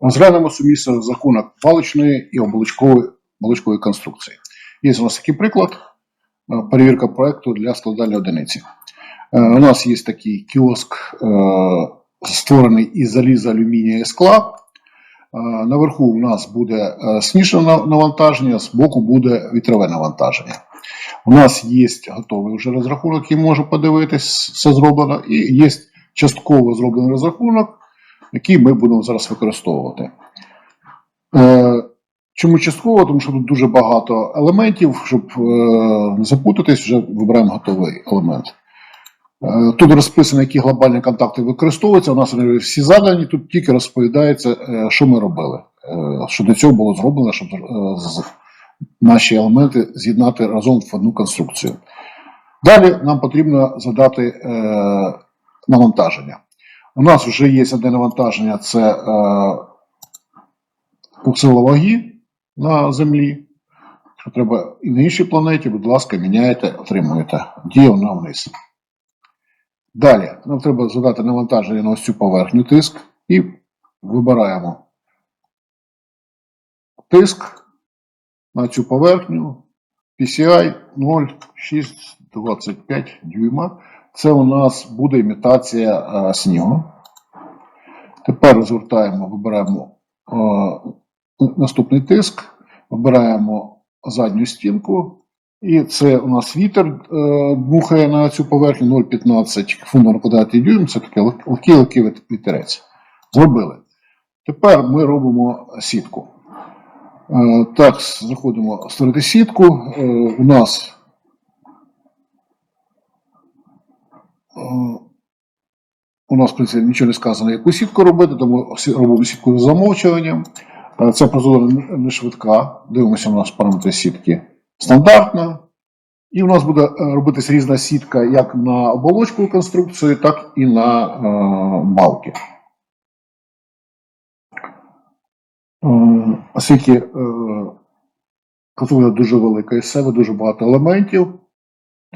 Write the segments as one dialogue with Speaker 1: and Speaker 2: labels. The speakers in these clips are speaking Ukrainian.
Speaker 1: Розглянемо сумісний розрахунок паличної і оболочкової, оболочкової конструкції. Є у нас такий приклад. е, Перевірка проекту для складання одиниці. Е, У нас є такий кіоск, е, створений із заліза, алюмінія і скла. Наверху у нас буде сніжне навантаження, з боку буде вітрове навантаження. У нас є готовий вже розрахунок, який може подивитись, все зроблено, і є частково зроблений розрахунок, який ми будемо зараз використовувати. Е, Чому частково? Тому що тут дуже багато елементів, щоб е, не запутатись, вже вибираємо готовий елемент. Е, Тут розписано, які глобальні контакти використовуються. У нас всі задані, тут тільки розповідається, е, що ми робили. Що до цього було зроблено, щоб наші елементи з'єднати разом в одну конструкцію. Далі нам потрібно задати навантаження. У нас вже є одне навантаження це е, сила ваги на Землі. Якщо треба і на іншій планеті, будь ласка, міняєте, отримуєте. Діє вона вниз. Далі нам треба задати навантаження на ось цю поверхню тиск і вибираємо тиск на цю поверхню PCI 0,625 дюйма. Це у нас буде імітація е, снігу. Тепер розвертаємо, вибираємо е, наступний тиск, вибираємо задню стінку. І це у нас вітер е, дмухає на цю поверхню 0,15 фунтів на квадратний дюйм. Це такий легкий легкий вітерець. Зробили. Тепер ми робимо сітку. Так, заходимо створити сітку. У нас е, у нас, в принципі, нічого не сказано, яку сітку робити, тому робимо сітку з замовчуванням. Е, Це прозора не- швидка. Дивимося у нас параметри сітки. Стандартна. І у нас буде е, робитись різна сітка як на оболочку конструкції, так і на е, балки. Е, Оскільки е, конструкція дуже велика із себе, дуже багато елементів.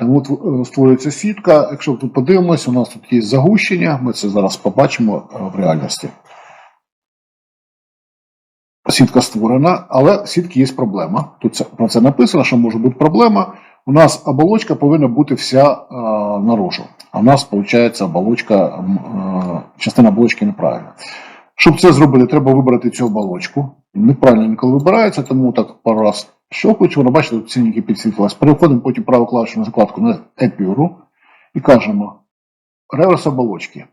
Speaker 1: От, е, створюється сітка. Якщо тут подивимося, у нас тут є загущення, ми це зараз побачимо е, в реальності. Сітка створена, але сітки є проблема. Тут це, про це написано, що може бути проблема. У нас оболочка повинна бути вся е, наружу. А в нас, виходить, оболочка, е, частина оболочки неправильна. Щоб це зробити, треба вибрати цю оболочку. Неправильно ніколи вибирається, тому так пару раз щелкуючи, воно бачите, тут цінники підсвітлились. Переходимо потім праву клавішу на закладку на епюру і кажемо реверс оболочки.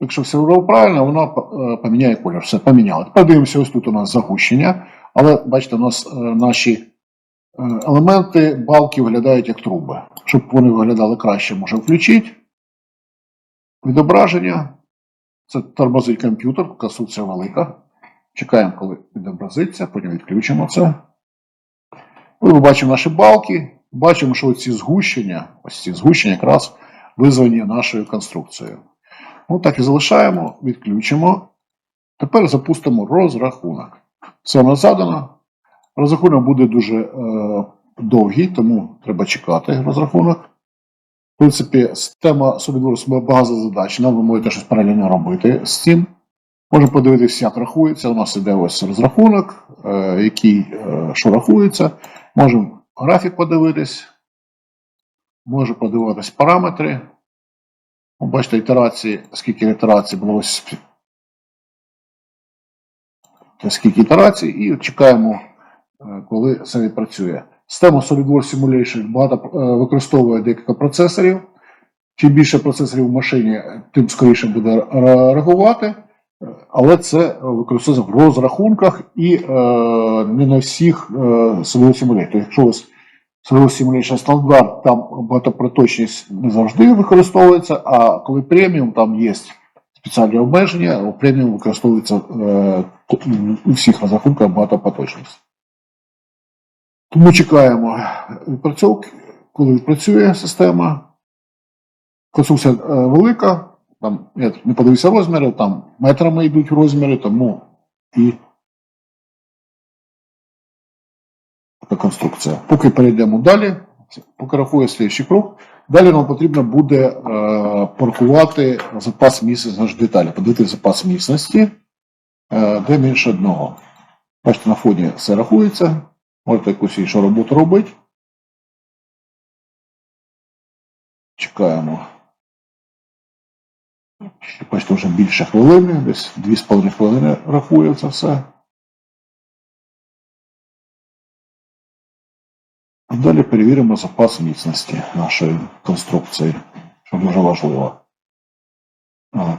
Speaker 1: Якщо все робимо правильно, воно е, поміняє колір. Все поміняло. Тепер дивимося, ось тут у нас загущення, але бачите, у нас е, наші е, елементи балки виглядають як труби. Щоб вони виглядали краще, можемо включити. Відображення. Це тормозить комп'ютер, конструкція велика. Чекаємо, коли відобразиться, потім відключимо це. Ми бачимо наші балки. Бачимо, що ці згущення, ось ці згущення якраз визвані нашою конструкцією. Ну, так і залишаємо, відключимо. Тепер запустимо розрахунок. Все нас задано. Розрахунок буде дуже е, довгий, тому треба чекати розрахунок. В принципі, система має багато задач. Нам ви можете щось паралельно робити з цим. Можемо подивитися, як рахується. У нас іде ось розрахунок, е, який е, що рахується. Можемо графік подивитись. Може подивитись параметри. Ну, Бачите, ітерації, скільки ітерацій було ось. Скільки ітерацій, і чекаємо, е, коли це відпрацює. Система SolidWorks Simulation багато використовує декілька процесорів. Чим більше процесорів в машині, тим скоріше буде ре- реагувати. Е, Але це використовується в розрахунках і е, не на всіх е, SolidWorks Simulator. Якщо у вас SolidWorks Simulation стандарт, там багатопроточність не завжди використовується, а коли преміум, там є спеціальні обмеження, у преміум використовується е, у всіх розрахунках багатопоточність. Тому чекаємо відпрацьовки, коли відпрацює система. Конструкція е, велика, там я не подивився розміри, там метрами йдуть розміри, тому і така конструкція. Поки перейдемо далі, поки рахує слідчий крок, далі нам потрібно буде е, порахувати запас місця з деталі, подивити запас міцності. е, де менше одного. Бачите, на фоні все рахується. Можете якусь іншу роботу робити. Чекаємо. Бачите, вже більше хвилини, десь 2,5 хвилини рахує це все. А Далі перевіримо запас міцності нашої конструкції, що дуже важливо.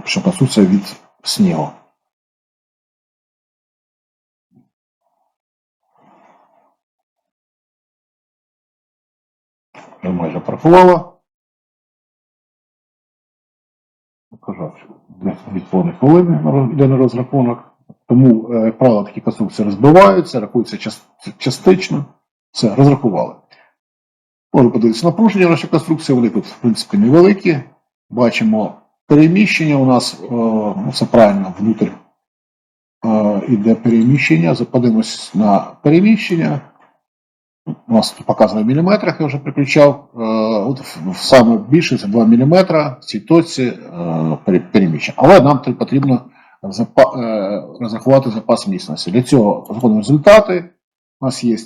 Speaker 1: Що конструкція від снігу. Майже порахувала. Показав, від повних хвилини йде на розрахунок. Тому, е, як правило, такі конструкції розбиваються, рахуються частично. Все, розрахували. Можна подивитися напруження нашої конструкції, вони тут, в принципі, невеликі. Бачимо переміщення у нас, е, ну, все правильно, внутрь е, іде переміщення. Подивимось на переміщення. У нас тут показано в міліметрах, я вже приключав. Е, От саме більше це 2 мм в цій точці е, переміщення. Але нам потрібно е, розрахувати запас міцності. Для цього заходимо результати. У нас є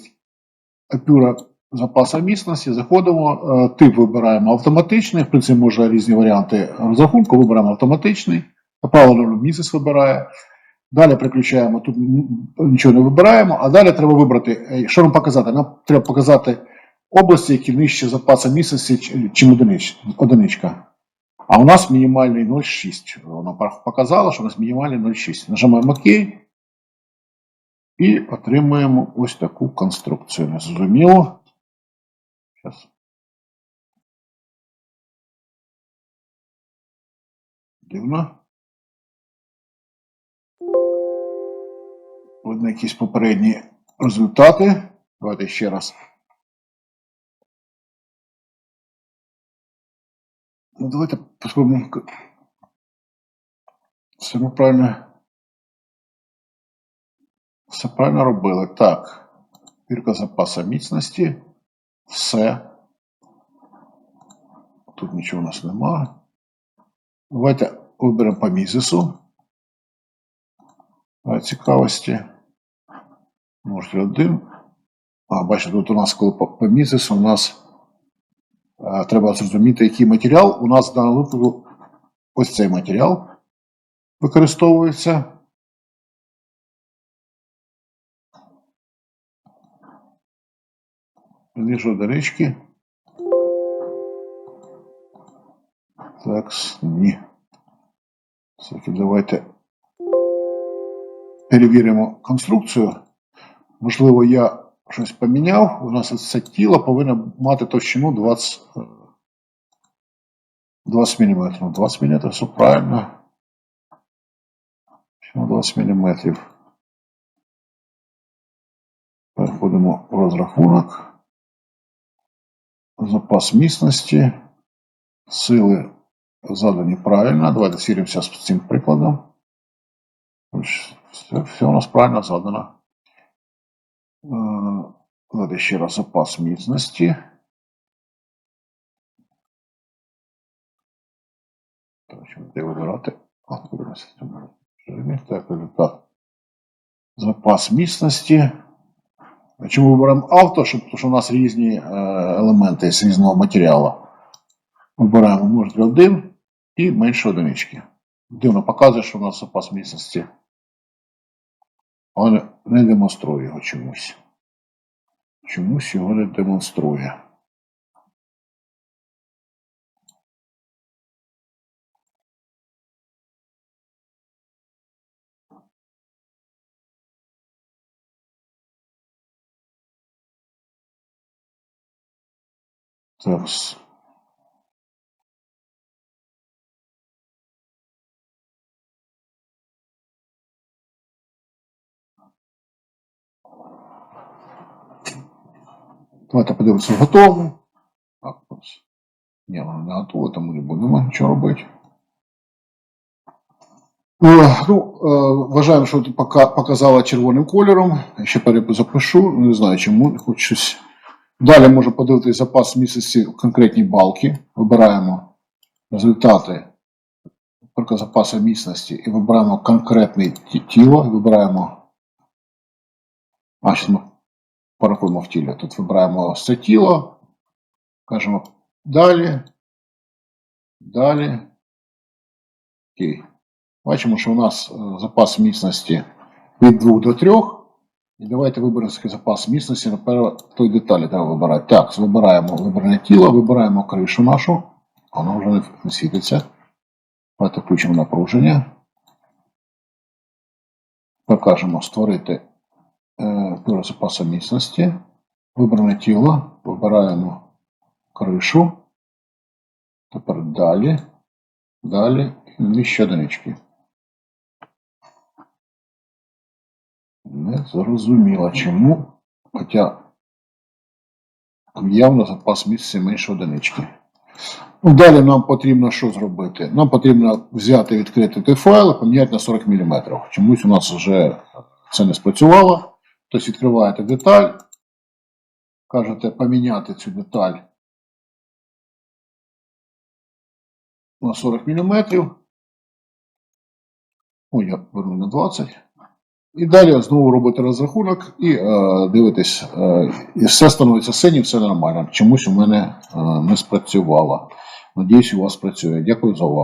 Speaker 1: апюра запаса міцності, заходимо, тип вибираємо автоматичний, в принципі, можна різні варіанти розрахунку, вибираємо автоматичний, по місяць вибирає. Далі приключаємо, тут нічого не вибираємо, а далі треба вибрати, що нам показати? Нам треба показати області, які нижче запаса ч- чим одиничка. А у нас мінімальний 0,6. Вона показала, що у нас мінімальний 0,6. Нажимаємо ОК і отримуємо ось таку конструкцію. Незрозуміло. Зараз. Дивно. Видно якісь попередні результати. Давайте ще раз. Ну, давайте спробуємо. Все ми правильно. Все правильно робили. Так. Пірка запаса міцності. Все. Тут нічого у нас немає. Давайте виберемо по мізису. Цікавості. Може один. А, бачите, тут у нас, коли по, мізису, у нас е, треба зрозуміти, який матеріал. У нас в даному випадку ось цей матеріал використовується. Ніж одинички. Так, ні. Все-таки давайте перевіримо конструкцію. Можливо, я щось поміняв. У нас це тіло повинно мати товщину 20, е, 20 мм. 20 мм, все правильно. Чому 20 мм? Переходимо в розрахунок. Запас міцності. Сили задані правильно. Давайте сіримося з цим прикладом. Все, все у нас правильно задано. Е, Давайте ще раз запас міцності. Так, результат. Запас міцності. Чому вибираємо авто? Щоб, тому у нас різні е, елементи з різного матеріалу. Вибираємо множитель 1 і менше одинички. Дивно показує, що у нас запас міцності. Але не демонструє його чомусь. Чомусь його не демонструє. Зараз. Давайте подивимося готово. Так, ось. Ні, воно не готово, тому не будемо нічого робити. Е, Ну, е, вважаємо, що показала червоним кольором. Я ще перепис запишу, не знаю чому, хоч щось. Далі можу подивитися запас місяці в конкретній балки. Вибираємо результати. запасу міцності і вибираємо конкретне ті- тіло, вибираємо. А, зараз ми порахуємо в тілі. Тут вибираємо це тіло, кажемо далі, далі. Окей. Бачимо, що у нас е, запас міцності від 2 до 3. І давайте виберемо запас міцності. Напевно, той деталі треба вибирати. Так, вибираємо вибране тіло, вибираємо кришу нашу. Воно вже не світиться. Давайте включимо напруження. Покажемо створити е, пиво запасу міцності. Вибране тіло, вибираємо кришу. Тепер далі. Далі. І ще одинички. Не зрозуміло чому. Хоча явно запас місця менше одинички. Ну, далі нам потрібно що зробити? Нам потрібно взяти, відкрити той файл і поміняти на 40 мм. Чомусь у нас вже це не спрацювало. Тобто відкриваєте деталь, кажете поміняти цю деталь на 40 мм. Ой, я верну на 20. І далі знову робите розрахунок і е, дивитесь, е, і все становиться синім, все нормально. Чомусь у мене е, не спрацювало. Надіюсь, у вас працює. Дякую за увагу.